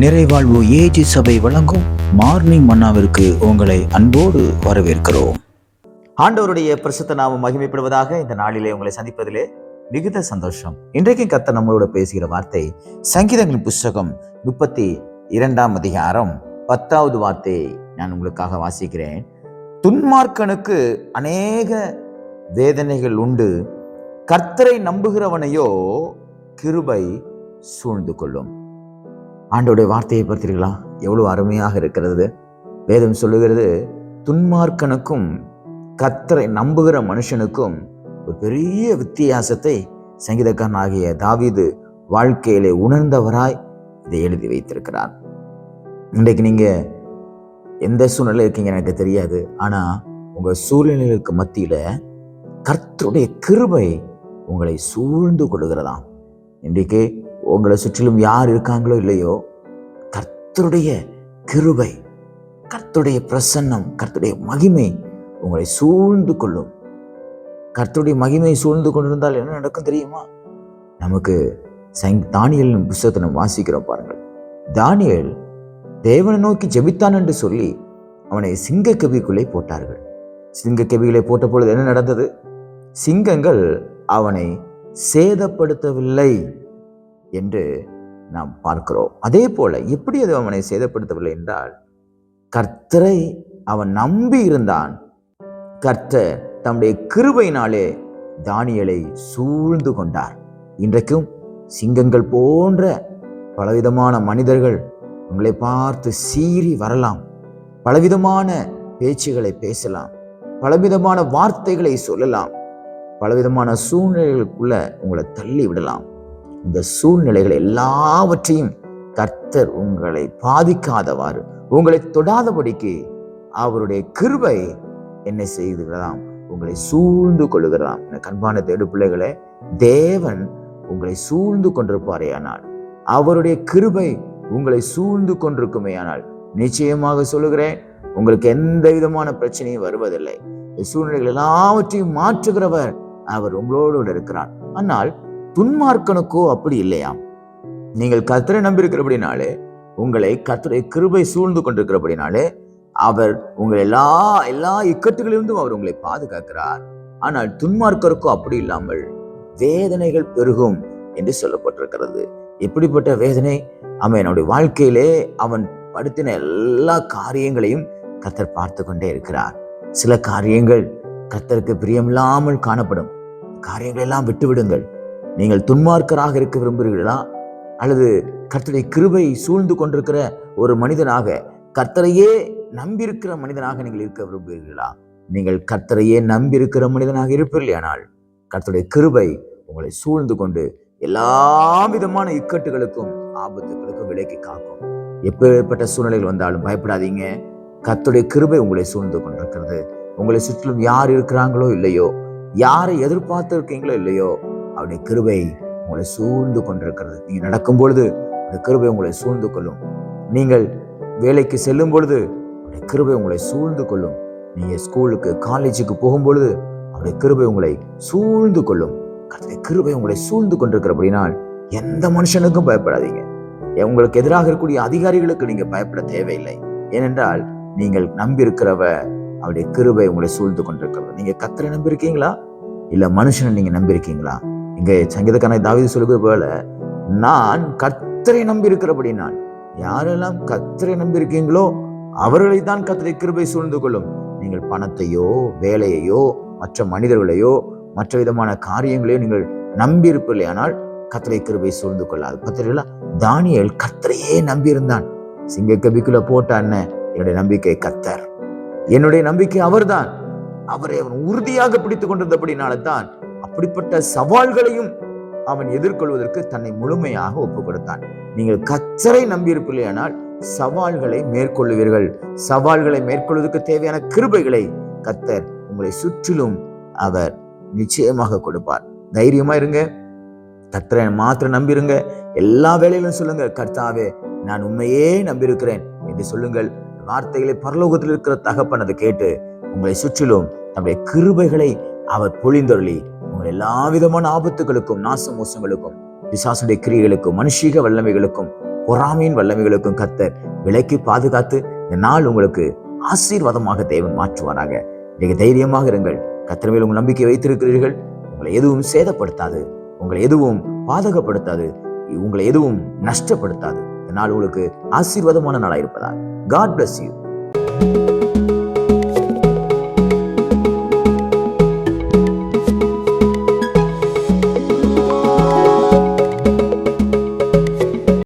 நிறைவாழ்வு AG சபை வழங்கும் morning மன்னாவிற்கு உங்களை அன்போடு வரவேற்கிறோம். ஆண்டவருடைய பிரசித்த நாமம் மகிமைப்படுவதாக இந்த நாளிலே உங்களை சந்திப்பதிலே மிகுந்த சந்தோஷம். இன்றைக்கும் கத்த நம்மளோட பேசுகிற வார்த்தை சங்கீதங்களின் புஸ்தகம் முப்பத்தி இரண்டாம் அதிகாரம் பத்தாவது வார்த்தை நான் உங்களுக்காக வாசிக்கிறேன். துன்மார்க்கனுக்கு அநேக வேதனைகள் உண்டு. கர்த்தரை நம்புகிறவனையோ கிருபை சூழ்ந்து கொள்ளும். ஆண்டோடைய வார்த்தையை பார்த்தீர்களா எவ்வளோ அருமையாக இருக்கிறது. வேதம் சொல்லுகிறது துன்மார்க்கனுக்கும் கத்தரை நம்புகிற மனுஷனுக்கும் ஒரு பெரிய வித்தியாசத்தை சங்கீதக்காரன் ஆகிய தாவிது வாழ்க்கையிலே உணர்ந்தவராய் இதை எழுதி வைத்திருக்கிறார். இன்றைக்கு நீங்கள் எந்த சூழ்நிலை இருக்கீங்க எனக்கு தெரியாது. ஆனால் உங்கள் சூழ்நிலைகளுக்கு மத்தியில் கர்த்தருடைய கிருபை உங்களை சூழ்ந்து கொள்கிறதாம் இன்றைக்கு உங்களை சுற்றிலும் யார் இருக்காங்களோ இல்லையோ கர்த்தருடைய கிருபை கர்த்தருடைய பிரசன்னம் கர்த்தருடைய மகிமை உங்களை சூழ்ந்து கொள்ளும். கர்த்தருடைய மகிமை சூழ்ந்து கொண்டிருந்தால் என்ன நடக்கும் தெரியுமா? நமக்கு சங் தானியல் புஸ்தகத்தை நம்ம வாசிக்கிறோம் பாருங்கள். தானியல் தேவனை நோக்கி ஜெபித்தான் என்று சொல்லி அவனை சிங்க கவிக்குள்ளே போட்டார்கள். சிங்க கவிகளை போட்ட பொழுது என்ன நடந்தது? சிங்கங்கள் அவனை சேதப்படுத்தவில்லை. என்று நாம் பார்க்கிறோம். அதே போல எப்படி அது அவனை சேதப்படுத்தவில்லை என்றால் கர்த்தரை அவன் நம்பி இருந்தான். கர்த்தர் தம்முடைய கிருபையினாலே தானியலை சூழ்ந்து கொண்டார். இன்றைக்கும் சிங்கங்கள் போன்ற பலவிதமான மனிதர்கள் உங்களை பார்த்து சீறி வரலாம். பலவிதமான பேச்சுகளை பேசலாம். பலவிதமான வார்த்தைகளை சொல்லலாம். பலவிதமான சூழ்நிலைகளுக்குள்ள உங்களை தள்ளி விடலாம் இந்த சூழ்நிலைகள் எல்லாவற்றையும் கர்த்தர் உங்களை பாதிக்காதவாறு உங்களை தொடாதபடிக்கு அவருடைய கிருபை என்ன செய்துகிறதாம் உங்களை சூழ்ந்து கொள்ளுகிறதாம் எனக்கு கண்பான தேடு பிள்ளைகளே தேவன் உங்களை சூழ்ந்து கொண்டிருப்பாரே ஆனால் அவருடைய கிருபை உங்களை சூழ்ந்து கொண்டிருக்குமே ஆனால் நிச்சயமாக சொல்லுகிறேன் உங்களுக்கு எந்த விதமான பிரச்சனையும் வருவதில்லை. இந்த சூழ்நிலைகள் எல்லாவற்றையும் மாற்றுகிறவர் அவர் உங்களோடு இருக்கிறார். ஆனால் துன்மார்க்கனுக்கோ அப்படி இல்லையாம். நீங்கள் கர்த்தரை நம்பியிருக்கிறபடினாலே உங்களை கர்த்தரை கிருபை சூழ்ந்து கொண்டிருக்கிறபடினாலே அவர் உங்கள் எல்லா எல்லா இக்கட்டுகளிலிருந்தும் அவர் உங்களை பாதுகாக்கிறார். ஆனால் துன்மார்க்கருக்கோ அப்படி இல்லாமல் வேதனைகள் பெருகும் என்று சொல்லப்பட்டிருக்கிறது. எப்படிப்பட்ட வேதனை அவன் என்னுடைய வாழ்க்கையிலே அவன் படுத்தின எல்லா காரியங்களையும் கர்த்தர் பார்த்து கொண்டே இருக்கிறார். சில காரியங்கள் கர்த்தருக்கு பிரியமில்லாமல் காணப்படும். காரியங்களெல்லாம் எல்லாம் நீங்கள் துன்மார்க்கராக இருக்க விரும்புகிறீர்களா? அல்லது கர்த்தருடைய கிருபை சூழ்ந்து கொண்டிருக்கிற ஒரு மனிதனாக கர்த்தரையே நம்பியிருக்கிற மனிதனாக நீங்கள் இருக்க விரும்புகிறீர்களா? நீங்கள் கர்த்தரையே நம்பியிருக்கிற மனிதனாக இருப்பீர்களானால் கர்த்தருடைய கிருபை உங்களை சூழ்ந்து கொண்டு எல்லா விதமான இக்கட்டுகளுக்கும் ஆபத்துகளுக்கும் விலைக்கு காக்கும். எப்பேற்பட்ட சூழ்நிலைகள் வந்தாலும் பயப்படாதீங்க. கர்த்தருடைய கிருபை உங்களை சூழ்ந்து கொண்டிருக்கிறது. உங்களை சுற்றிலும் யார் இருக்கிறாங்களோ இல்லையோ யாரை எதிர்பார்த்து இருக்கீங்களோ இல்லையோ அவருடைய கிருபை உங்களை சூழ்ந்து கொண்டிருக்கிறது. நீங்க நடக்கும் பொழுது அவருடைய கிருபை உங்களை சூழ்ந்து கொள்ளும். நீங்கள் வேலைக்கு செல்லும் பொழுது அவருடைய கிருபை உங்களை சூழ்ந்து கொள்ளும். நீங்க ஸ்கூலுக்கு காலேஜுக்கு போகும் பொழுது அவருடைய கிருபை உங்களை சூழ்ந்து கொள்ளும். கருத்துடைய கிருபை உங்களை சூழ்ந்து கொண்டிருக்கிறபடினால் எந்த மனுஷனுக்கும் பயப்படாதீங்க. உங்களுக்கு எதிராக இருக்கக்கூடிய அதிகாரிகளுக்கு நீங்க பயப்பட தேவையில்லை. ஏனென்றால் நீங்கள் நம்பியிருக்கிறவ அவருடைய கிருபை உங்களை சூழ்ந்து கொண்டிருக்கிறது நீங்க கத்தரை நம்பியிருக்கீங்களா? இல்ல மனுஷனை நீங்க நம்பியிருக்கீங்களா? இங்கே சங்கீதக்கான தாவிது சொல்லுவது போல நான் கத்தரை நம்பி இருக்கிறபடினால் யாரெல்லாம் கத்தரை நம்பி இருக்கீங்களோ அவர்களை தான் கத்தரை கிருபை சூழ்ந்து கொள்ளும். நீங்கள் பணத்தையோ வேலையையோ மற்ற மனிதர்களையோ மற்ற விதமான காரியங்களையோ நீங்கள் நம்பி இருப்பில்லையானால் கத்தரை கிருபை சூழ்ந்து கொள்ளாது. பத்திரிகளா தானியல் கத்தரையே நம்பியிருந்தான். சிங்க கபிக்குள்ள போட்டான்னு என்னுடைய நம்பிக்கை கத்தர் என்னுடைய நம்பிக்கை அவர்தான். அவரை அவன் உறுதியாக பிடித்துக் கொண்டிருந்தபடினால தான் அப்படிப்பட்ட சவால்களையும் அவன் எதிர்கொள்வதற்கு தன்னை முழுமையாக ஒப்புக் கொடுத்தான் நீங்கள் கச்சரை நம்பியிருப்பில்லையானால் சவால்களை மேற்கொள்ளுவீர்கள். சவால்களை மேற்கொள்வதற்கு தேவையான கிருபைகளை கத்தர் உங்களை சுற்றிலும் அவர் நிச்சயமாக கொடுப்பார். தைரியமா இருங்க. கத்தரை மாத்திரம் நம்பிருங்க. எல்லா வேலையிலும் சொல்லுங்க கர்த்தாவே நான் உண்மையே நம்பியிருக்கிறேன் என்று சொல்லுங்கள். வார்த்தைகளை பரலோகத்தில் இருக்கிற தகப்பன் அதை கேட்டு உங்களை சுற்றிலும் தம்முடைய கிருபைகளை அவர் பொழிந்தொருளி அவர் எல்லா விதமான ஆபத்துகளுக்கும் நாச மோசங்களுக்கும் பிசாசுடைய கிரியைகளுக்கும் மனுஷீக வல்லமைகளுக்கும் பொறாமையின் வல்லமைகளுக்கும் கத்தர் விலைக்கு பாதுகாத்து இந்த நாள் உங்களுக்கு ஆசீர்வாதமாக தேவன் மாற்றுவாராக. மிக தைரியமாக இருங்கள். கத்தர் மேல் உங்கள் நம்பிக்கை வைத்திருக்கிறீர்கள். உங்களை எதுவும் சேதப்படுத்தாது. உங்களை எதுவும் பாதகப்படுத்தாது. உங்களை எதுவும் நஷ்டப்படுத்தாது. இந்த நாள் உங்களுக்கு ஆசீர்வாதமான நாளாக இருப்பதால் காட் பிளஸ் யூ